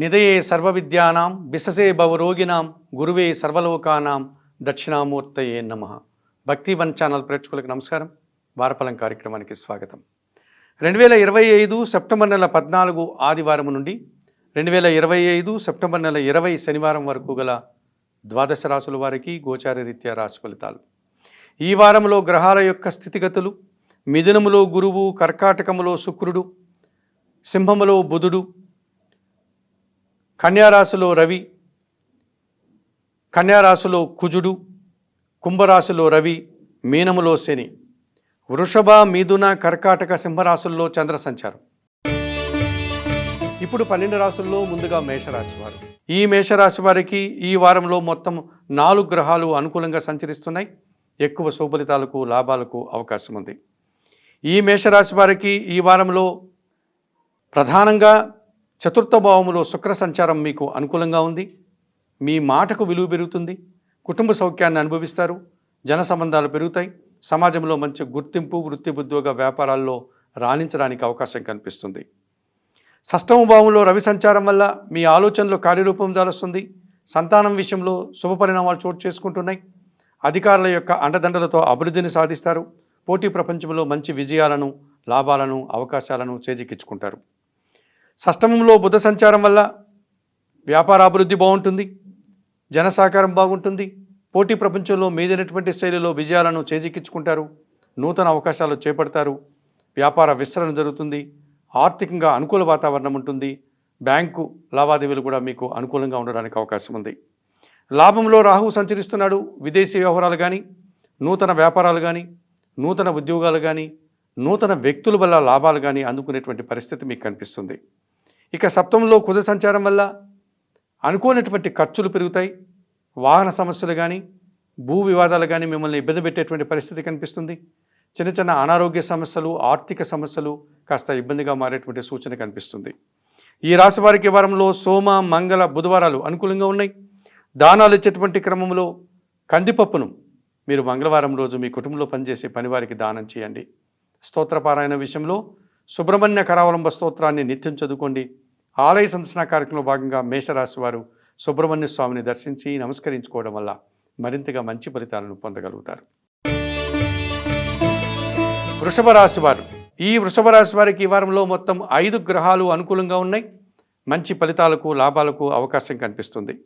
నిదయే సర్వవిద్యానాం బిససే భవరోగినాం గురువే సర్వలోకానాం దక్షిణామూర్తయే నమ. భక్తి వన్ ఛానల్ ప్రేక్షకులకు నమస్కారం. వారఫలం కార్యక్రమానికి స్వాగతం. రెండు వేల ఇరవై ఐదు సెప్టెంబర్ నెల పద్నాలుగు ఆదివారం నుండి రెండు వేల ఇరవై ఐదు సెప్టెంబర్ నెల ఇరవై శనివారం వరకు గల ద్వాదశ రాసుల వారికి గోచార రీత్యా రాశి ఫలితాలు. ఈ వారంలో గ్రహాల యొక్క స్థితిగతులు మిథునములో గురువు కర్కాటకములో శుక్రుడు సింహములో బుధుడు కన్యారాశిలో రవి కన్యారాశిలో కుజుడు కుంభరాశిలో రవి మీనములో శని. వృషభ మిథున కర్కాటక సింహరాశుల్లో చంద్ర సంచారం. ఇప్పుడు పన్నెండు రాశుల్లో ముందుగా మేషరాశి వారు. ఈ మేషరాశి వారికి ఈ వారంలో మొత్తం నాలుగు గ్రహాలు అనుకూలంగా సంచరిస్తున్నాయి. ఎక్కువ శుభలితాలకు లాభాలకు అవకాశం ఉంది. ఈ మేషరాశి వారికి ఈ వారంలో ప్రధానంగా చతుర్థ భావములో శుక్ర సంచారం మీకు అనుకూలంగా ఉంది. మీ మాటకు విలువ పెరుగుతుంది. కుటుంబ సౌఖ్యాన్ని అనుభవిస్తారు. జన సంబంధాలు పెరుగుతాయి. సమాజంలో మంచి గుర్తింపు వృత్తి ఉద్యోగ వ్యాపారాల్లో రాణించడానికి అవకాశం కనిపిస్తుంది. షష్టమ భావంలో రవి సంచారం వల్ల మీ ఆలోచనలు కార్యరూపం దాలుస్తుంది. సంతానం విషయంలో శుభ పరిణామాలు చోటు చేసుకుంటున్నాయి. అధికారుల యొక్క అండదండలతో అభివృద్ధిని సాధిస్తారు. పోటీ ప్రపంచంలో మంచి విజయాలను లాభాలను అవకాశాలను చేజిక్కించుకుంటారు. షష్టమంలో బుధ సంచారం వల్ల వ్యాపార అభివృద్ధి బాగుంటుంది జన సహకారం బాగుంటుంది పోటీ ప్రపంచంలో మీదైనటువంటి శైలిలో విజయాలను చేజిక్కించుకుంటారు నూతన అవకాశాలు చేపడతారు వ్యాపార విస్తరణ జరుగుతుంది ఆర్థికంగా అనుకూల వాతావరణం ఉంటుంది బ్యాంకు లావాదేవీలు కూడా మీకు అనుకూలంగా ఉండడానికి అవకాశం ఉంది. లాభంలో రాహువు సంచరిస్తున్నాడు విదేశీ వ్యవహారాలు కానీ నూతన వ్యాపారాలు కానీ నూతన ఉద్యోగాలు కానీ నూతన వ్యక్తుల వల్ల లాభాలు కానీ అందుకునేటువంటి పరిస్థితి మీకు కనిపిస్తుంది. ఇక సప్తంలో కుజ సంచారం వల్ల అనుకోనటువంటి ఖర్చులు పెరుగుతాయి. వాహన సమస్యలు కానీ భూ వివాదాలు కానీ మిమ్మల్ని ఇబ్బంది పెట్టేటువంటి పరిస్థితి కనిపిస్తుంది. చిన్న చిన్న అనారోగ్య సమస్యలు ఆర్థిక సమస్యలు కాస్త ఇబ్బందిగా మారేటువంటి సూచన కనిపిస్తుంది. ఈ రాశి వారికి వారంలో సోమ మంగళ బుధవారాలు అనుకూలంగా ఉన్నాయి. దానాలు ఇచ్చేటువంటి క్రమంలో కందిపప్పును మీరు మంగళవారం రోజు మీ కుటుంబంలో పనిచేసే పనివారికి దానం చేయండి. స్తోత్రపారాయణ విషయంలో సుబ్రహ్మణ్య కరావలంబ స్తోత్రాన్ని నిత్యం చదువుకోండి. ఆలయ సందర్శన కార్యక్రమంలో భాగంగా మేషరాశి వారు సుబ్రహ్మణ్య స్వామిని దర్శించి నమస్కరించుకోవడం వల్ల మరింతగా మంచి ఫలితాలను పొందగలుగుతారు. వృషభ రాశి వారు. ఈ వృషభ రాశి వారికి ఈ వారంలో మొత్తం ఐదు గ్రహాలు అనుకూలంగా ఉన్నాయి. మంచి ఫలితాలకు లాభాలకు అవకాశం కనిపిస్తుంది.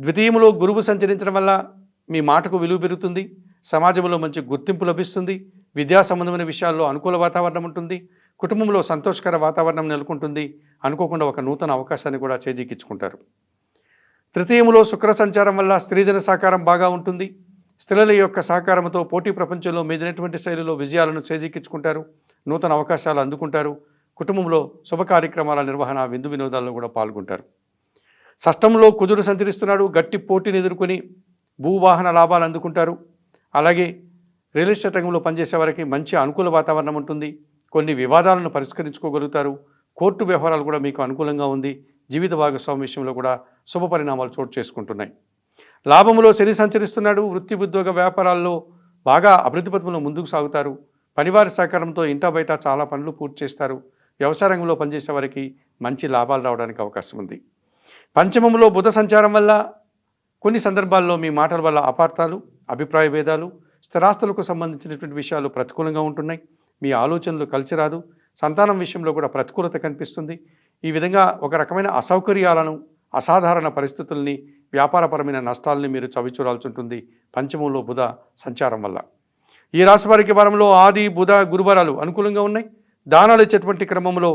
ద్వితీయంలో గురువు సంచరించడం వల్ల మీ మాటకు విలువ పెరుగుతుంది. సమాజంలో మంచి గుర్తింపు లభిస్తుంది. విద్యా సంబంధమైన విషయాల్లో అనుకూల వాతావరణం ఉంటుంది. కుటుంబంలో సంతోషకర వాతావరణం నెలకొంటుంది అనుకోకుండా ఒక నూతన అవకాశాన్ని కూడా చేజిక్కించుకుంటారు తృతీయములో శుక్ర సంచారం వల్ల స్త్రీజన సహకారం బాగా ఉంటుంది. స్త్రీల యొక్క సహకారంతో పోటీ ప్రపంచంలో మీదినటువంటి శైలిలో విజయాలను చేజిక్కించుకుంటారు నూతన అవకాశాలు అందుకుంటారు. కుటుంబంలో శుభ కార్యక్రమాల నిర్వహణ విందు వినోదాల్లో కూడా పాల్గొంటారు. షష్టంలో కుజుడు సంచరిస్తున్నాడు. గట్టి పోటీని ఎదుర్కొని భూవాహన లాభాలు అందుకుంటారు. అలాగే రియల్ ఎస్టేట్ రంగంలో పనిచేసే వారికి మంచి అనుకూల వాతావరణం ఉంటుంది. కొన్ని వివాదాలను పరిష్కరించుకోగలుగుతారు. కోర్టు వ్యవహారాలు కూడా మీకు అనుకూలంగా ఉంది. జీవిత భాగస్వామి విషయంలో కూడా శుభ పరిణామాలు చోటు చేసుకుంటున్నాయి. లాభములో శని సంచరిస్తున్నాడు. వృత్తి ఉద్యోగ వ్యాపారాల్లో బాగా అభివృద్ధి పథంలో ముందుకు సాగుతారు. పనివారి సహకారంతో ఇంటా బయట చాలా పనులు పూర్తి చేస్తారు. వ్యవసాయ రంగంలో పనిచేసే వారికి మంచి లాభాలు రావడానికి అవకాశం ఉంది. పంచమంలో బుధ సంచారం వల్ల కొన్ని సందర్భాల్లో మీ మాటల వల్ల అపార్థాలు అభిప్రాయ భేదాలు స్థిరాస్తులకు సంబంధించినటువంటి విషయాలు ప్రతికూలంగా ఉంటున్నాయి. మీ ఆలోచనలు కలిసి రాదు. సంతానం విషయంలో కూడా ప్రతికూలత కనిపిస్తుంది. ఈ విధంగా ఒక రకమైన అసౌకర్యాలను అసాధారణ పరిస్థితుల్ని వ్యాపారపరమైన నష్టాలని మీరు చవిచూడాల్సి ఉంటుంది పంచమంలో బుధ సంచారం వల్ల. ఈ రాశి వారికి వారంలో ఆది బుధ గురువారాలు అనుకూలంగా ఉన్నాయి. దానాలు ఇచ్చేటువంటి క్రమంలో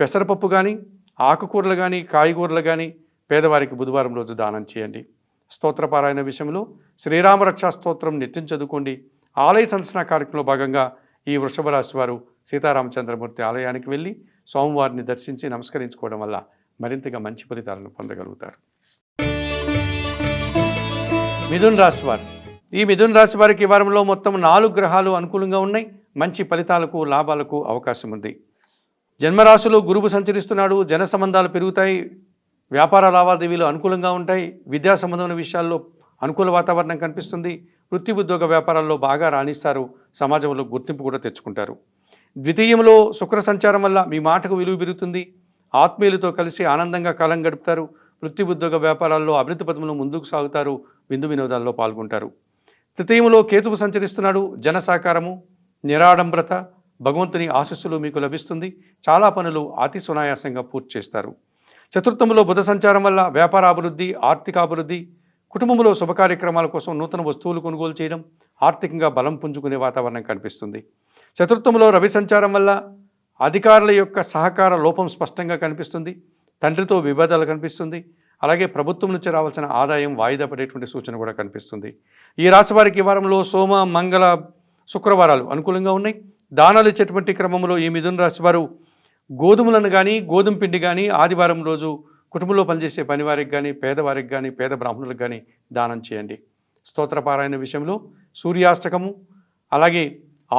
పెసరపప్పు కానీ ఆకుకూరలు కానీ కాయగూరలు కానీ పేదవారికి బుధవారం రోజు దానం చేయండి. స్తోత్రపారాయణ విషయంలో శ్రీరామరక్షా స్తోత్రం నిత్యం చదువుకోండి. ఆలయ సందర్శన కార్యక్రమంలో భాగంగా ఈ వృషభ రాశి వారు సీతారామచంద్రమూర్తి ఆలయానికి వెళ్ళి స్వామివారిని దర్శించి నమస్కరించుకోవడం వల్ల మరింతగా మంచి ఫలితాలను పొందగలుగుతారు. మిథున్ రాశి వారు. ఈ మిథున్ రాశి వారికి వారంలో మొత్తం నాలుగు గ్రహాలు అనుకూలంగా ఉన్నాయి. మంచి ఫలితాలకు లాభాలకు అవకాశం ఉంది. జన్మరాశిలో గురువు సంచరిస్తున్నాడు. జన సంబంధాలు పెరుగుతాయి. వ్యాపార లావాదేవీలు అనుకూలంగా ఉంటాయి. విద్యా సంబంధమైన విషయాల్లో అనుకూల వాతావరణం కనిపిస్తుంది. వృత్తి ఉద్యోగ వ్యాపారాల్లో బాగా రాణిస్తారు. సమాజంలో గుర్తింపు కూడా తెచ్చుకుంటారు. ద్వితీయంలో శుక్ర సంచారం వల్ల మీ మాటకు విలువ పెరుగుతుంది. ఆత్మీయులతో కలిసి ఆనందంగా కాలం గడుపుతారు. వృత్తి ఉద్యోగ వ్యాపారాల్లో అభివృద్ధి పథంలో ముందుకు సాగుతారు. విందు వినోదాల్లో పాల్గొంటారు. తృతీయంలో కేతువు సంచరిస్తున్నాడు. జన సహకారము నిరాడంబ్రత భగవంతుని ఆశస్సులు మీకు లభిస్తుంది. చాలా పనులు అతి సునాయాసంగా పూర్తి చేస్తారు. చతుర్థంలో బుధ సంచారం వల్ల వ్యాపార అభివృద్ధి ఆర్థికాభివృద్ధి కుటుంబంలో శుభకార్యక్రమాల కోసం నూతన వస్తువులు కొనుగోలు చేయడం ఆర్థికంగా బలం పుంజుకునే వాతావరణం కనిపిస్తుంది. చతుర్థంలో రవి సంచారం వల్ల అధికారుల యొక్క సహకార లోపం స్పష్టంగా కనిపిస్తుంది. తండ్రితో విభేదాలు కనిపిస్తుంది. అలాగే ప్రభుత్వం నుంచి రావాల్సిన ఆదాయం వాయిదా పడేటువంటి సూచన కూడా కనిపిస్తుంది. ఈ రాశి వారికి ఈ వారంలో సోమ మంగళ శుక్రవారాలు అనుకూలంగా ఉన్నాయి. దానాలు ఇచ్చేటువంటి క్రమంలో ఈ మిథున రాశి వారు గోధుమలను కానీ గోధుమ పిండి కానీ ఆదివారం రోజు కుటుంబంలో పనిచేసే పనివారికి కానీ పేదవారికి కానీ పేద బ్రాహ్మణులకు కానీ దానం చేయండి. స్తోత్రపారాయణ విషయంలో సూర్యాష్టకము అలాగే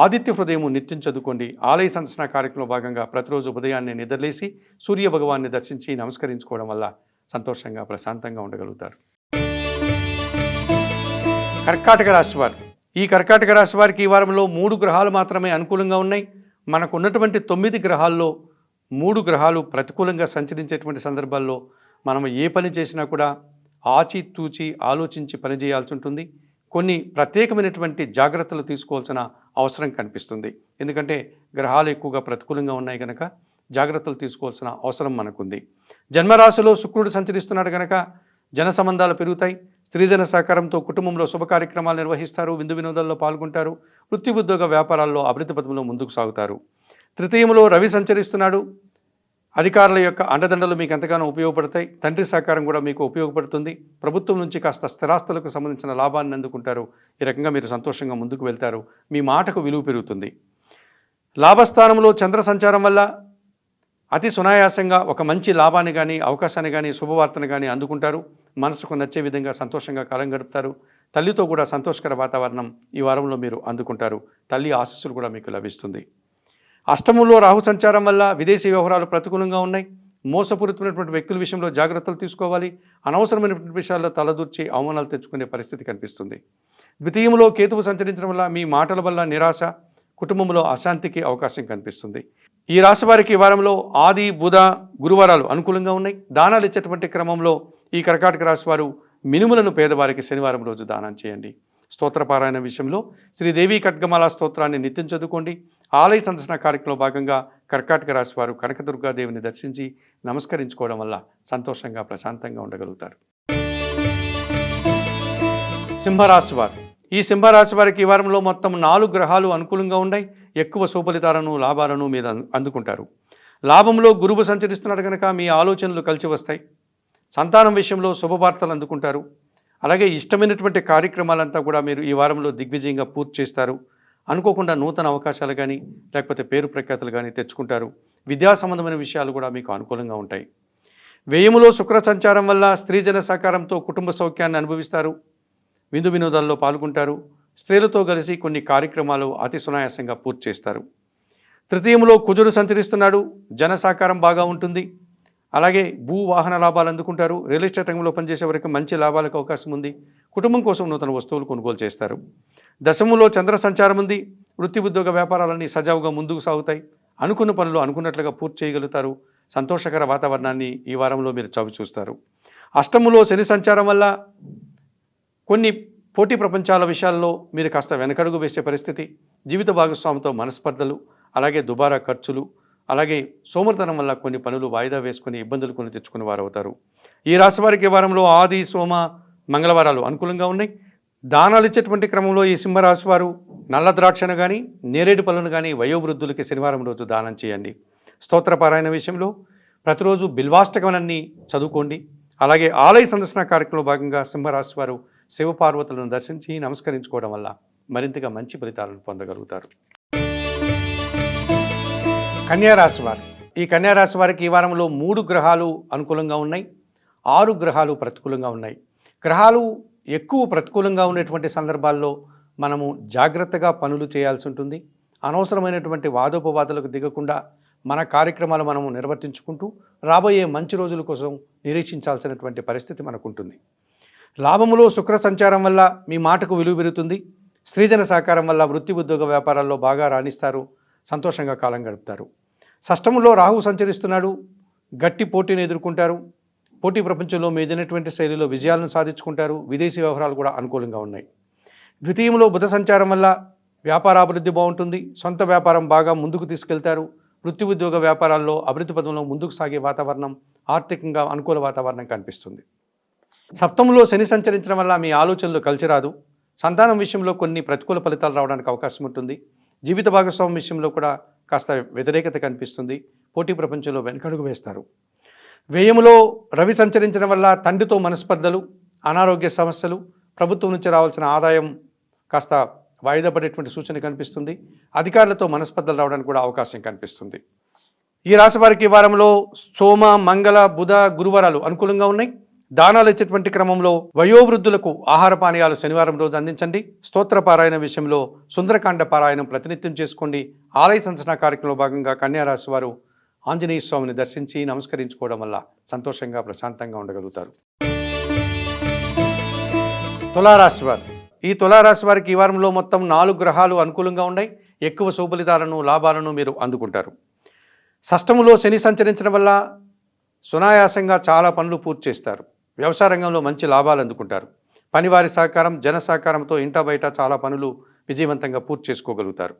ఆదిత్య హృదయము నిత్యం చదువుకోండి. ఆలయ సందర్శన కార్యక్రమంలో భాగంగా ప్రతిరోజు ఉదయాన్నే నిద్రలేసి సూర్య భగవాన్ని దర్శించి నమస్కరించుకోవడం వల్ల సంతోషంగా ప్రశాంతంగా ఉండగలుగుతారు. కర్కాటక రాశివారు ఈ కర్కాటక రాశి వారికి ఈ వారంలో మూడు గ్రహాలు మాత్రమే అనుకూలంగా ఉన్నాయి. మనకు ఉన్నటువంటి తొమ్మిది గ్రహాల్లో మూడు గ్రహాలు ప్రతికూలంగా సంచరించేటువంటి సందర్భాల్లో మనం ఏ పని చేసినా కూడా ఆచితూచి ఆలోచించి పని చేయాల్సి ఉంటుంది. కొన్ని ప్రత్యేకమైనటువంటి జాగ్రత్తలు తీసుకోవాల్సిన అవసరం కనిపిస్తుంది. ఎందుకంటే గ్రహాలు ఎక్కువగా ప్రతికూలంగా ఉన్నాయి కనుక జాగ్రత్తలు తీసుకోవాల్సిన అవసరం మనకుంది. జన్మరాశిలో శుక్రుడు సంచరిస్తున్నాడు కనుక జన సంబంధాలు పెరుగుతాయి. స్త్రీజన సహకారంతో కుటుంబంలో శుభ కార్యక్రమాలు నిర్వహిస్తారు. విందు వినోదాల్లో పాల్గొంటారు. వృత్తి ఉద్యోగ వ్యాపారాల్లో అభివృద్ధి పథంలో ముందుకు సాగుతారు. తృతీయంలో రవి సంచరిస్తున్నాడు. అధికారుల యొక్క అండదండలు మీకు ఎంతగానో ఉపయోగపడతాయి. తండ్రి సహకారం కూడా మీకు ఉపయోగపడుతుంది. ప్రభుత్వం నుంచి కాస్త స్థిరాస్తులకు సంబంధించిన లాభాన్ని అందుకుంటారు. ఈ రకంగా మీరు సంతోషంగా ముందుకు వెళ్తారు. మీ మాటకు విలువ పెరుగుతుంది. లాభస్థానంలో చంద్ర సంచారం వల్ల అతి సునాయాసంగా ఒక మంచి లాభాన్ని కానీ అవకాశాన్ని కానీ శుభవార్తను కానీ అందుకుంటారు. మనసుకు నచ్చే విధంగా సంతోషంగా కాలం గడుపుతారు. తల్లితో కూడా సంతోషకర వాతావరణం ఈ వారంలో మీరు అందుకుంటారు. తల్లి ఆశస్సులు కూడా మీకు లభిస్తుంది. అష్టమంలో రాహు సంచారం వల్ల విదేశీ వ్యవహారాలు ప్రతికూలంగా ఉన్నాయి. మోసపూరితమైనటువంటి వ్యక్తుల విషయంలో జాగ్రత్తలు తీసుకోవాలి. అనవసరమైనటువంటి విషయాల్లో తలదూర్చి అవమానాలు తెచ్చుకునే పరిస్థితి కనిపిస్తుంది. ద్వితీయంలో కేతువు సంచరించడం వల్ల మీ మాటల వల్ల నిరాశ కుటుంబంలో అశాంతికి అవకాశం కనిపిస్తుంది. ఈ రాశి వారికి వారంలో ఆది బుధ గురువారాలు అనుకూలంగా ఉన్నాయి. దానాలు ఇచ్చేటువంటి క్రమంలో ఈ కర్కాటక రాశి వారు మినుములను పేదవారికి శనివారం రోజు దానం చేయండి. స్తోత్రపారాయణ విషయంలో శ్రీదేవి ఖడ్గమాల స్తోత్రాన్ని నిత్యం చదువుకోండి. ఆలయ సందర్శన కార్యక్రమంలో భాగంగా కర్కాటక రాశి వారు కనకదుర్గాదేవిని దర్శించి నమస్కరించుకోవడం వల్ల సంతోషంగా ప్రశాంతంగా ఉండగలుగుతారు. సింహరాశి వారు. ఈ సింహరాశి వారికి ఈ వారంలో మొత్తం నాలుగు గ్రహాలు అనుకూలంగా ఉన్నాయి. ఎక్కువ సుఫలితాలను లాభాలను మీద అందుకుంటారు. లాభంలో గురువు సంచరిస్తున్నాడు కనుక మీ ఆలోచనలు కలిసి వస్తాయి. సంతానం విషయంలో శుభవార్తలు అందుకుంటారు. అలాగే ఇష్టమైనటువంటి కార్యక్రమాలంతా కూడా మీరు ఈ వారంలో దిగ్విజయంగా పూర్తి చేస్తారు. అనుకోకుండా నూతన అవకాశాలు కానీ లేకపోతే పేరు ప్రఖ్యాతలు కానీ తెచ్చుకుంటారు. విద్యా సంబంధమైన విషయాలు కూడా మీకు అనుకూలంగా ఉంటాయి. వ్యయములో శుక్ర సంచారం వల్ల స్త్రీజన సహకారంతో కుటుంబ సౌఖ్యాన్ని అనుభవిస్తారు. విందు వినోదాల్లో పాల్గొంటారు. స్త్రీలతో కలిసి కొన్ని కార్యక్రమాలు అతి సునాయాసంగా పూర్తి చేస్తారు. తృతీయంలో కుజుడు సంచరిస్తున్నాడు. జన సహకారం బాగా ఉంటుంది. అలాగే భూ వాహన లాభాలు అందుకుంటారు. రియల్ ఎస్టేట్ రంగంలో పనిచేసే వరకు మంచి లాభాలకు అవకాశం ఉంది. కుటుంబం కోసం నూతన వస్తువులు కొనుగోలు చేస్తారు. దశములో చంద్ర సంచారం ఉంది వృత్తి ఉద్యోగ వ్యాపారాలన్నీ సజావుగా ముందుకు సాగుతాయి. అనుకున్న పనులు అనుకున్నట్లుగా పూర్తి చేయగలుగుతారు. సంతోషకర వాతావరణాన్ని ఈ వారంలో మీరు చవి చూస్తారు. అష్టములో శని సంచారం వల్ల కొన్ని పోటీ ప్రపంచాల విషయాల్లో మీరు కాస్త వెనకడుగు వేసే పరిస్థితి జీవిత భాగస్వామితో మనస్పర్ధలు అలాగే దుబారా ఖర్చులు అలాగే సోమర్తనం వల్ల కొన్ని పనులు వాయిదా వేసుకుని ఇబ్బందులు కొని తెచ్చుకునే వారు అవుతారు ఈ రాశి వారికి వారంలో ఆది సోమ మంగళవారాలు అనుకూలంగా ఉన్నాయి. దానాలు ఇచ్చేటువంటి క్రమంలో ఈ సింహరాశి వారు నల్ల ద్రాక్షను కానీ నేరేడు పళ్ళను కానీ వయోవృద్ధులకి శనివారం రోజు దానం చేయండి. స్తోత్రపారాయణ విషయంలో ప్రతిరోజు బిల్వాష్టకమలన్నీ చదువుకోండి. అలాగే ఆలయ సందర్శన కార్యక్రమంలో భాగంగా సింహరాశి వారు శివపార్వతులను దర్శించి నమస్కరించుకోవడం వల్ల మరింతగా మంచి ఫలితాలను పొందగలుగుతారు. కన్యారాశి వారు. ఈ కన్యారాశి వారికి ఈ వారంలో మూడు గ్రహాలు అనుకూలంగా ఉన్నాయి. ఆరు గ్రహాలు ప్రతికూలంగా ఉన్నాయి. గ్రహాలు ఎక్కువ ప్రతికూలంగా ఉండేటువంటి సందర్భాల్లో మనము జాగ్రత్తగా పనులు చేయాల్సి ఉంటుంది. అనవసరమైనటువంటి వాదోపవాదాలకు దిగకుండా మన కార్యక్రమాలు మనము నిర్వర్తించుకుంటూ రాబోయే మంచి రోజుల కోసం నిరీక్షించాల్సినటువంటి పరిస్థితి మనకు ఉంటుంది లాభములో శుక్ర సంచారం వల్ల మీ మాటకు విలువ పెరుగుతుంది. స్త్రీజన సహకారం వల్ల వృత్తి ఉద్యోగ వ్యాపారాల్లో బాగా రాణిస్తారు. సంతోషంగా కాలం గడుపుతారు. షష్టములో రాహు సంచరిస్తున్నాడు. గట్టి పోటీని ఎదుర్కొంటారు. పోటీ ప్రపంచంలో మీదైనటువంటి శైలిలో విజయాలను సాధించుకుంటారు. విదేశీ వ్యవహారాలు కూడా అనుకూలంగా ఉన్నాయి. ద్వితీయంలో బుధ సంచారం వల్ల వ్యాపార అభివృద్ధి బాగుంటుంది. సొంత వ్యాపారం బాగా ముందుకు తీసుకెళ్తారు. వృత్తి ఉద్యోగ వ్యాపారాల్లో అభివృద్ధి పదంలో ముందుకు సాగే వాతావరణం ఆర్థికంగా అనుకూల వాతావరణం కనిపిస్తుంది. సప్తంలో శని సంచరించడం వల్ల మీ ఆలోచనలు కలిసిరాదు సంతానం విషయంలో కొన్ని ప్రతికూల ఫలితాలు రావడానికి అవకాశం ఉంటుంది. జీవిత భాగస్వామి విషయంలో కూడా కాస్త వ్యతిరేకత కనిపిస్తుంది. పోటీ ప్రపంచంలో వెనకడుగు వేస్తారు. వ్యయములో రవి సంచరించడం వల్ల తండ్రితో మనస్పర్ధలు అనారోగ్య సమస్యలు ప్రభుత్వం నుంచి రావాల్సిన ఆదాయం కాస్త వాయిదా పడేటువంటి సూచన కనిపిస్తుంది. అధికారులతో మనస్పర్ధలు రావడానికి కూడా అవకాశం కనిపిస్తుంది. ఈ రాశి వారికి వారంలో సోమ మంగళ బుధ గురువారాలు అనుకూలంగా ఉన్నాయి. దానాలు ఇచ్చేటువంటి క్రమంలో వయోవృద్ధులకు ఆహార పానీయాలు శనివారం రోజు అందించండి. స్తోత్ర పారాయణ విషయంలో సుందరకాండ పారాయణం ప్రతినిత్యం చేసుకోండి. ఆలయ సంచనా కార్యక్రమంలో భాగంగా కన్యారాశి వారు ఆంజనేయ స్వామిని దర్శించి నమస్కరించుకోవడం వల్ల సంతోషంగా ప్రశాంతంగా ఉండగలుగుతారు. తులారాశి వారు ఈ తులారాశి వారికి ఈ వారంలో మొత్తం నాలుగు గ్రహాలు అనుకూలంగా ఉన్నాయి. ఎక్కువ శుభలితాలను లాభాలను మీరు అందుకుంటారు. షష్టములో శని సంచరించడం వల్ల సునాయాసంగా చాలా పనులు పూర్తి చేస్తారు. వ్యవసాయ రంగంలో మంచి లాభాలు అందుకుంటారు. పనివారి సహకారం జన సహకారంతో ఇంటా బయట చాలా పనులు విజయవంతంగా పూర్తి చేసుకోగలుగుతారు.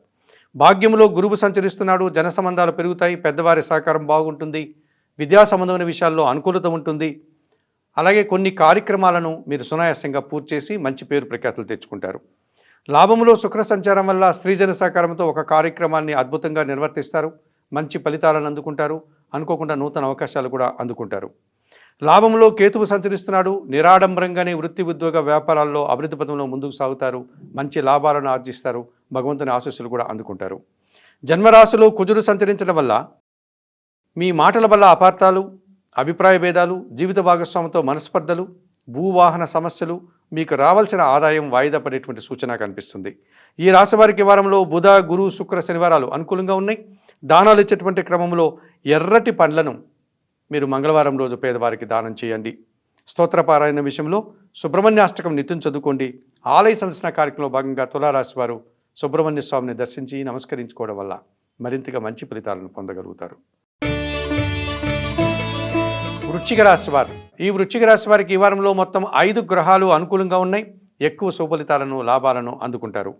భాగ్యములో గురువు సంచరిస్తున్నాడు జన సంబంధాలు పెరుగుతాయి పెద్దవారి సహకారం బాగుంటుంది విద్యా సంబంధమైన విషయాల్లో అనుకూలత ఉంటుంది. అలాగే కొన్ని కార్యక్రమాలను మీరు సునాయాసంగా పూర్తి చేసి మంచి పేరు ప్రఖ్యాతులు తెచ్చుకుంటారు. లాభంలో శుక్ర సంచారం వల్ల స్త్రీజన సహకారంతో ఒక కార్యక్రమాన్ని అద్భుతంగా నిర్వర్తిస్తారు మంచి ఫలితాలను అందుకుంటారు అనుకోకుండా నూతన అవకాశాలు కూడా అందుకుంటారు. లాభంలో కేతువు సంచరిస్తున్నాడు నిరాడంబరంగానే వృత్తి ఉద్యోగ వ్యాపారాల్లో అభివృద్ధి పథంలో ముందుకు సాగుతారు మంచి లాభాలను ఆర్జిస్తారు భగవంతుని ఆశీస్సులు కూడా అందుకుంటారు. జన్మరాశిలో కుజుడు సంచరించడం వల్ల మీ మాటల వల్ల అపార్థాలు అభిప్రాయ భేదాలు జీవిత భాగస్వామితో మనస్పర్ధలు భూవాహన సమస్యలు మీకు రావాల్సిన ఆదాయం వాయిదా పడేటువంటి సూచన కనిపిస్తుంది. ఈ రాశి వారికి వారంలో బుధ గురు శుక్ర శనివారాలు అనుకూలంగా ఉన్నాయి. దానాలు ఇచ్చేటువంటి క్రమంలో ఎర్రటి పండ్లను మీరు మంగళవారం రోజు పేదవారికి దానం చేయండి. స్తోత్రపారాయణ విషయంలో సుబ్రహ్మణ్యాష్టకం నిత్యం చదువుకోండి. ఆలయ సందర్శన కార్యక్రమంలో భాగంగా తులారాశి వారు సుబ్రహ్మణ్య స్వామిని దర్శించి నమస్కరించుకోవడం వల్ల మరింతగా మంచి ఫలితాలను పొందగలుగుతారు. వృశ్చిక రాశి వారు. ఈ వృశ్చిక రాశి వారికి ఈ వారంలో మొత్తం ఐదు గ్రహాలు అనుకూలంగా ఉన్నాయి. ఎక్కువ సుఫలితాలను లాభాలను అందుకుంటారు.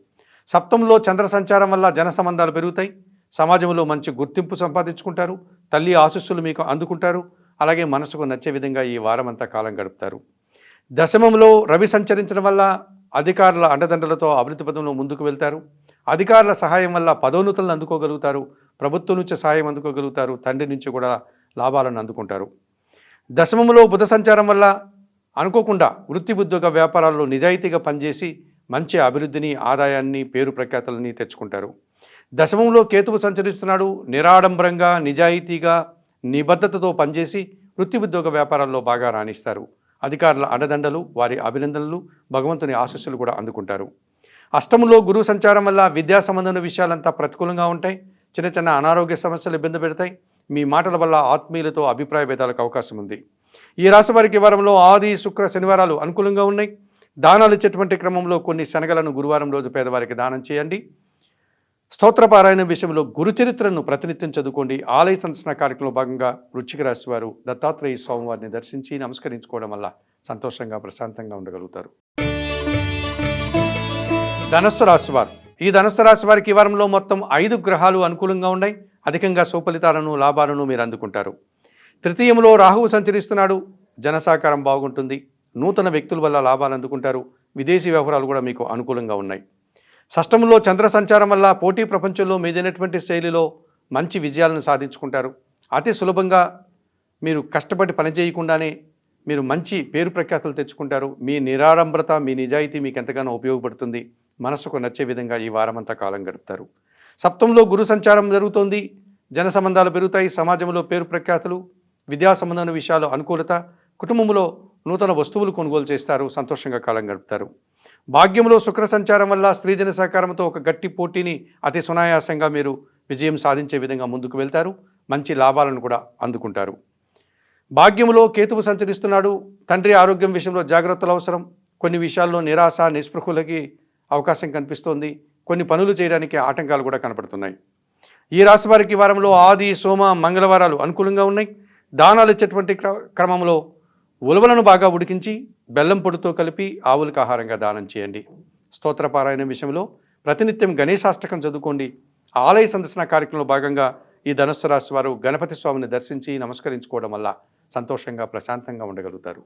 సప్తంలో చంద్ర సంచారం వల్ల జన సంబంధాలు పెరుగుతాయి. సమాజంలో మంచి గుర్తింపు సంపాదించుకుంటారు. తల్లి ఆశస్సులు మీకు అందుకుంటారు. అలాగే మనసుకు నచ్చే విధంగా ఈ వారం అంతా కాలం గడుపుతారు. దశమంలో రవి సంచరించడం వల్ల అధికారుల అండదండలతో అభివృద్ధి పదంలో ముందుకు వెళ్తారు. అధికారుల సహాయం వల్ల పదోన్నతులను అందుకోగలుగుతారు. ప్రభుత్వం నుంచి సహాయం అందుకోగలుగుతారు. తండ్రి నుంచి కూడా లాభాలను అందుకుంటారు. దశమంలో బుధ సంచారం వల్ల అనుకోకుండా వృత్తి ఉద్యోగ వ్యాపారాల్లో నిజాయితీగా పనిచేసి మంచి అభివృద్ధిని ఆదాయాన్ని పేరు ప్రఖ్యాతలని తెచ్చుకుంటారు. దశమంలో కేతువు సంచరిస్తున్నాడు. నిరాడంబరంగా నిజాయితీగా నిబద్ధతతో పనిచేసి వృత్తి ఉద్యోగ వ్యాపారాల్లో బాగా రాణిస్తారు. అధికారుల అండదండలు వారి అభినందనలు భగవంతుని ఆశస్సులు కూడా అందుకుంటారు. అష్టములో గురువు సంచారం వల్ల విద్యా సంబంధమైన విషయాలంతా ప్రతికూలంగా ఉంటాయి. చిన్న చిన్న అనారోగ్య సమస్యలు ఇబ్బంది పెడతాయి. మీ మాటల వల్ల ఆత్మీయులతో అభిప్రాయ భేదాలకు అవకాశం ఉంది. ఈ రాశి వారికి వారంలో ఆది శుక్ర శనివారాలు అనుకూలంగా ఉన్నాయి. దానాలు ఇచ్చేటువంటి క్రమంలో కొన్ని శనగలను గురువారం రోజు పేదవారికి దానం చేయండి. స్తోత్రపారాయణ విషయంలో గురుచరిత్రను ప్రతినిత్యం చదువుకోండి. ఆలయ సందర్శన కార్యక్రమంలో భాగంగా వృచ్చిక రాశి వారు దత్తాత్రేయ స్వామివారిని దర్శించి నమస్కరించుకోవడం వల్ల సంతోషంగా ప్రశాంతంగా ఉండగలుగుతారు. ధనస్సు రాశివారు. ఈ ధనస్సు రాశి వారికి ఈ వారంలో మొత్తం ఐదు గ్రహాలు అనుకూలంగా ఉన్నాయి. అధికంగా సుఫలితాలను లాభాలను మీరు అందుకుంటారు. తృతీయంలో రాహువు సంచరిస్తున్నాడు. జనసాకారం బాగుంటుంది. నూతన వ్యక్తుల వల్ల లాభాలు అందుకుంటారు. విదేశీ వ్యవహారాలు కూడా మీకు అనుకూలంగా ఉన్నాయి. షష్టంలో చంద్ర సంచారం వల్ల పోటీ ప్రపంచంలో మీదైనటువంటి శైలిలో మంచి విజయాలను సాధించుకుంటారు. అతి సులభంగా మీరు కష్టపడి పని చేయకుండానే మీరు మంచి పేరు ప్రఖ్యాతులు తెచ్చుకుంటారు. మీ నిరాడంబరత మీ నిజాయితీ మీకు ఎంతగానో ఉపయోగపడుతుంది. మనసుకు నచ్చే విధంగా ఈ వారమంతా కాలం గడుపుతారు. సప్తంలో గురు సంచారం జరుగుతోంది. జన సంబంధాలు పెరుగుతాయి. సమాజంలో పేరు ప్రఖ్యాతులు విద్యా సంబంధమైన విషయాలు అనుకూలత కుటుంబంలో నూతన వస్తువులు కొనుగోలు చేస్తారు. సంతోషంగా కాలం గడుపుతారు. భాగ్యంలో శుక్ర సంచారం వల్ల స్త్రీజన సహకారంతో ఒక గట్టి పోటీని అతి సునాయాసంగా మీరు విజయం సాధించే విధంగా ముందుకు వెళ్తారు. మంచి లాభాలను కూడా అందుకుంటారు. భాగ్యములో కేతువు సంచరిస్తున్నాడు. తండ్రి ఆరోగ్యం విషయంలో జాగ్రత్తలు అవసరం. కొన్ని విషయాల్లో నిరాశ నిస్పృహులకి అవకాశం కనిపిస్తోంది. కొన్ని పనులు చేయడానికి ఆటంకాలు కూడా కనపడుతున్నాయి. ఈ రాశి వారికి వారంలో ఆది సోమ మంగళవారాలు అనుకూలంగా ఉన్నాయి. దానాలు ఇచ్చేటువంటి క్ర- క్రమంలో ఉలవలను బాగా ఉడికించి బెల్లం పొడితో కలిపి ఆవులకు ఆహారంగా దానం చేయండి. స్తోత్రపారాయణ విషయంలో ప్రతినిత్యం గణేశాష్టకం చదువుకోండి. ఆలయ సందర్శన కార్యక్రమంలో భాగంగా ఈ ధనుస్సు రాశి వారు గణపతి స్వామిని దర్శించి నమస్కరించుకోవడం వల్ల సంతోషంగా ప్రశాంతంగా ఉండగలుగుతారు.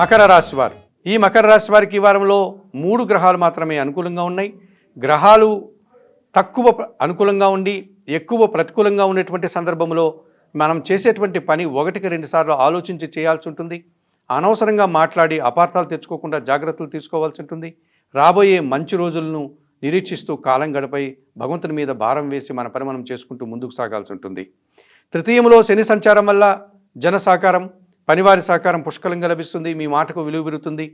మకర రాశి వారు. ఈ మకర రాశి వారికి ఈ వారంలో మూడు గ్రహాలు మాత్రమే అనుకూలంగా ఉన్నాయి. గ్రహాలు తక్కువ అనుకూలంగా ఉండి ఎక్కువ ప్రతికూలంగా ఉండేటువంటి సందర్భంలో మనం చేసేటువంటి పని ఒకటికి రెండుసార్లు ఆలోచించి చేయాల్సి ఉంటుంది. అనవసరంగా మాట్లాడి అపార్థాలు తెచ్చుకోకుండా జాగ్రత్తలు తీసుకోవాల్సి ఉంటుంది. రాబోయే మంచి రోజులను నిరీక్షిస్తూ కాలం గడపై భగవంతుని మీద భారం వేసి మన పని మనం చేసుకుంటూ ముందుకు సాగాల్సి ఉంటుంది. తృతీయంలో శని సంచారం వల్ల జన సహకారం పనివారి సహకారం పుష్కలంగా లభిస్తుంది. మీ మాటకు విలువ పెరుగుతుంది.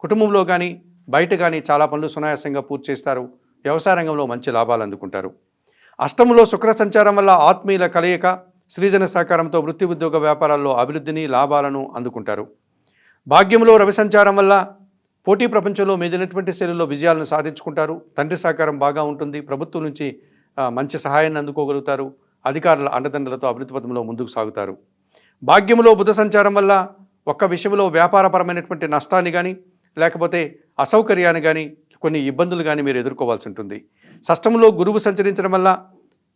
కుటుంబంలో కానీ బయట కానీ చాలా పనులు సునాయాసంగా పూర్తి చేస్తారు. వ్యవసాయ రంగంలో మంచి లాభాలు అందుకుంటారు. అష్టములో శుక్ర సంచారం వల్ల ఆత్మీయుల కలయిక సృజన సహకారంతో వృత్తి ఉద్యోగ వ్యాపారాల్లో అభివృద్ధిని లాభాలను అందుకుంటారు. భాగ్యంలో రవి సంచారం వల్ల పోటీ ప్రపంచంలో మీదినటువంటి శైలిలో విజయాలను సాధించుకుంటారు. తండ్రి సహకారం బాగా ఉంటుంది. ప్రభుత్వం నుంచి మంచి సహాయాన్ని అందుకోగలుగుతారు. అధికారుల అండదండలతో అభివృద్ధి పథంలో ముందుకు సాగుతారు. భాగ్యంలో బుధ సంచారం వల్ల ఒక్క విషయంలో వ్యాపారపరమైనటువంటి నష్టాన్ని కానీ లేకపోతే అసౌకర్యాన్ని కానీ కొన్ని ఇబ్బందులు కానీ మీరు ఎదుర్కోవాల్సి ఉంటుంది. షష్టంలో గురువు సంచరించడం వల్ల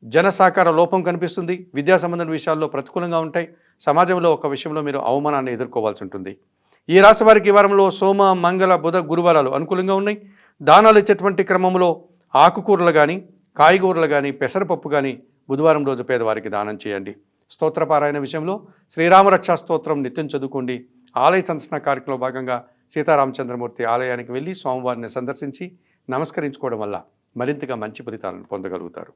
జన సహకార లోపం కనిపిస్తుంది. విద్యా సంబంధం విషయాల్లో ప్రతికూలంగా ఉంటాయి. సమాజంలో ఒక విషయంలో మీరు అవమానాన్ని ఎదుర్కోవాల్సి ఉంటుంది. ఈ రాశి వారికి వారంలో సోమ మంగళ బుధ గురువారాలు అనుకూలంగా ఉన్నాయి. దానాలు ఇచ్చేటువంటి క్రమంలో ఆకుకూరలు కానీ కాయగూరలు కానీ పెసరపప్పు కానీ బుధవారం రోజు పేదవారికి దానం చేయండి. స్తోత్రపారాయణ విషయంలో శ్రీరామరక్షా స్తోత్రం నిత్యం చదువుకోండి. ఆలయ సందర్శన కార్యక్రమంలో భాగంగా సీతారామచంద్రమూర్తి ఆలయానికి వెళ్ళి స్వామివారిని సందర్శించి నమస్కరించుకోవడం వల్ల మరింతగా మంచి ఫలితాలను పొందగలుగుతారు.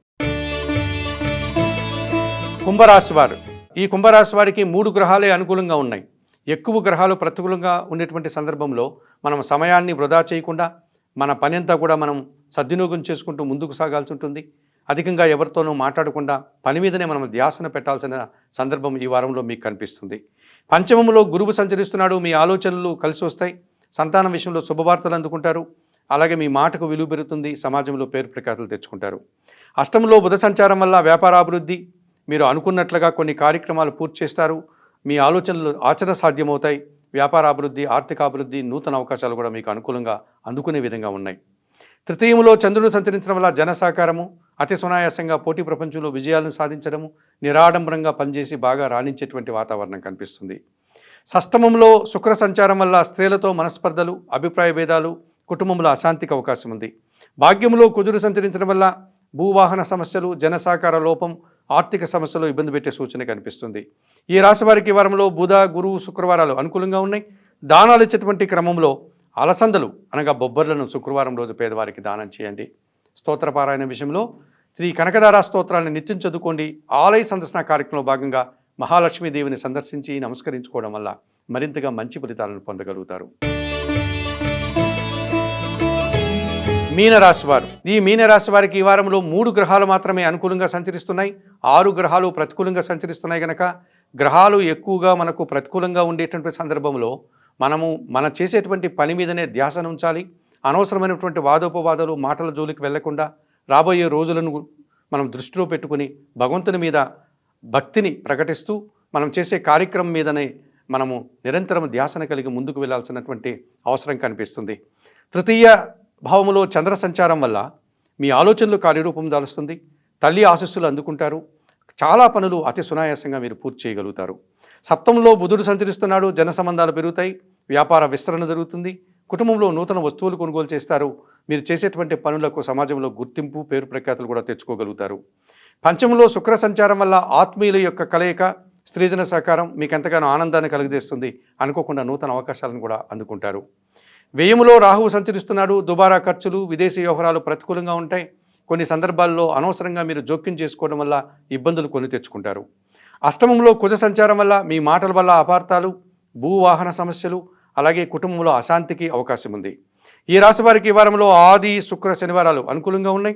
కుంభరాశి వారు. ఈ కుంభరాశి వారికి మూడు గ్రహాలే అనుకూలంగా ఉన్నాయి. ఎక్కువ గ్రహాలు ప్రతికూలంగా ఉండేటువంటి సందర్భంలో మనం సమయాన్ని వృధా చేయకుండా మన పని అంతా కూడా మనం సద్వినియోగం చేసుకుంటూ ముందుకు సాగాల్సి ఉంటుంది. అధికంగా ఎవరితోనూ మాట్లాడకుండా పని మీదనే మనం ధ్యాసన పెట్టాల్సిన సందర్భం ఈ వారంలో మీకు కనిపిస్తుంది. పంచమంలో గురువు సంచరిస్తున్నాడు మీ ఆలోచనలు కలిసి వస్తాయి. సంతానం విషయంలో శుభవార్తలు అందుకుంటారు. అలాగే మీ మాటకు విలువ పెరుగుతుంది సమాజంలో పేరు ప్రఖ్యాతులు తెచ్చుకుంటారు. అష్టంలో బుధ సంచారం వల్ల వ్యాపారాభివృద్ధి మీరు అనుకున్నట్లుగా కొన్ని కార్యక్రమాలు పూర్తి చేస్తారు. మీ ఆలోచనలు ఆచరణ సాధ్యమవుతాయి వ్యాపారాభివృద్ధి ఆర్థికాభివృద్ధి నూతన అవకాశాలు కూడా మీకు అనుకూలంగా అందుకునే విధంగా ఉన్నాయి. తృతీయంలో చంద్రుడు సంచరించడం వల్ల జన సహకారము అతి సునాయాసంగా పోటీ ప్రపంచంలో విజయాలను సాధించడము నిరాడంబరంగా పనిచేసి బాగా రాణించేటువంటి వాతావరణం కనిపిస్తుంది. సస్తమంలో శుక్ర సంచారం వల్ల స్త్రీలతో మనస్పర్ధలు అభిప్రాయ భేదాలు కుటుంబంలో అశాంతికి అవకాశం ఉంది. భాగ్యంలో కుజుడు సంచరించడం వల్ల భూవాహన సమస్యలు జన సహకార లోపం ఆర్థిక సమస్యలు ఇబ్బంది పెట్టే సూచన కనిపిస్తుంది. ఈ రాశి వారికి వారంలో బుధ గురువు శుక్రవారాలు అనుకూలంగా ఉన్నాయి. దానాలు ఇచ్చేటువంటి క్రమంలో అలసందలు అనగా బొబ్బర్లను శుక్రవారం రోజు పేదవారికి దానం చేయండి. స్తోత్రపారాయణ విషయంలో శ్రీ కనకదార స్తోత్రాన్ని నిత్యం చదువుకోండి. ఆలయ సందర్శన కార్యక్రమంలో భాగంగా మహాలక్ష్మీదేవిని సందర్శించి నమస్కరించుకోవడం వల్ల మరింతగా మంచి ఫలితాలను పొందగలుగుతారు. మీనరాశి వారు. ఈ మీనరాశి వారికి ఈ వారంలో మూడు గ్రహాలు మాత్రమే అనుకూలంగా సంచరిస్తున్నాయి. ఆరు గ్రహాలు ప్రతికూలంగా సంచరిస్తున్నాయి కనుక గ్రహాలు ఎక్కువగా మనకు ప్రతికూలంగా ఉండేటువంటి సందర్భంలో మనము మన చేసేటువంటి పని మీదనే ధ్యాసను ఉంచాలి. అనవసరమైనటువంటి వాదోపవాదాలు మాటల జోలికి వెళ్ళకుండా రాబోయే రోజులను మనం దృష్టిలో పెట్టుకుని భగవంతుని మీద భక్తిని ప్రకటిస్తూ మనం చేసే కార్యక్రమం మీదనే మనము నిరంతరం ధ్యాసన కలిగి ముందుకు వెళ్ళాల్సినటువంటి అవసరం కనిపిస్తుంది. తృతీయ భావములో చంద్ర సంచారం వల్ల మీ ఆలోచనలు కార్యరూపం దాలుస్తుంది. తల్లి ఆశస్సులు అందుకుంటారు. చాలా పనులు అతి సునాయాసంగా మీరు పూర్తి చేయగలుగుతారు. సప్తంలో బుధుడు సంచరిస్తున్నాడు. జన సంబంధాలు పెరుగుతాయి. వ్యాపార విస్తరణ జరుగుతుంది. కుటుంబంలో నూతన వస్తువులు కొనుగోలు చేస్తారు. మీరు చేసేటువంటి పనులకు సమాజంలో గుర్తింపు పేరు ప్రఖ్యాతులు కూడా తెచ్చుకోగలుగుతారు. పంచమంలో శుక్ర సంచారం వల్ల ఆత్మీయుల యొక్క కలయిక స్త్రీజన సహకారం మీకు ఎంతగానో ఆనందాన్ని కలుగజేస్తుంది. అనుకోకుండా నూతన అవకాశాలను కూడా అందుకుంటారు. వ్యయములో రాహువు సంచరిస్తున్నాడు దుబారా ఖర్చులు విదేశీ వ్యవహారాలు ప్రతికూలంగా ఉంటాయి. కొన్ని సందర్భాల్లో అనవసరంగా మీరు జోక్యం చేసుకోవడం వల్ల ఇబ్బందులు కొని తెచ్చుకుంటారు. అష్టమంలో కుజ సంచారం వల్ల మీ మాటల వల్ల అపార్థాలు భూవాహన సమస్యలు అలాగే కుటుంబంలో అశాంతికి అవకాశం ఉంది ఈ రాశి వారికి ఈ వారంలో ఆది శుక్ర శనివారాలు అనుకూలంగా ఉన్నాయి.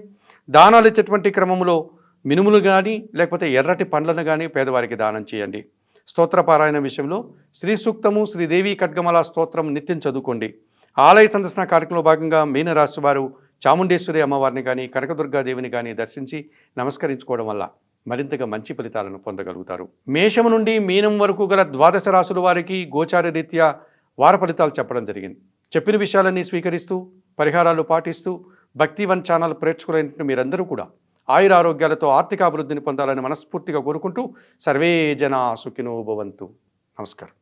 దానాలు ఇచ్చేటువంటి క్రమంలో మినుములు కానీ లేకపోతే ఎర్రటి పండ్లను కానీ పేదవారికి దానం చేయండి. స్తోత్రపారాయణ విషయంలో శ్రీ సూక్తము శ్రీదేవి ఖడ్గమల స్తోత్రం నిత్యం చదువుకోండి. ఆలయ సందర్శన కార్యక్రమంలో భాగంగా మీనరాశి వారు చాముండేశ్వరి అమ్మవారిని కానీ కనకదుర్గాదేవిని కానీ దర్శించి నమస్కరించుకోవడం వల్ల మరింతగా మంచి ఫలితాలను పొందగలుగుతారు. మేషము నుండి మీనం వరకు గల ద్వాదశ రాశుల వారికి గోచార రీత్యా వార ఫలితాలు చెప్పడం జరిగింది. చెప్పిన విషయాలన్నీ స్వీకరిస్తూ పరిహారాలు పాటిస్తూ భక్తివన్ ఛానల్ ప్రేక్షకులైన మీరందరూ కూడా ఆయుర ఆరోగ్యాలతో ఆర్థిక అభివృద్ధిని పొందాలని మనస్ఫూర్తిగా కోరుకుంటూ సర్వే జనా సుఖినో భవంతు. నమస్కారం.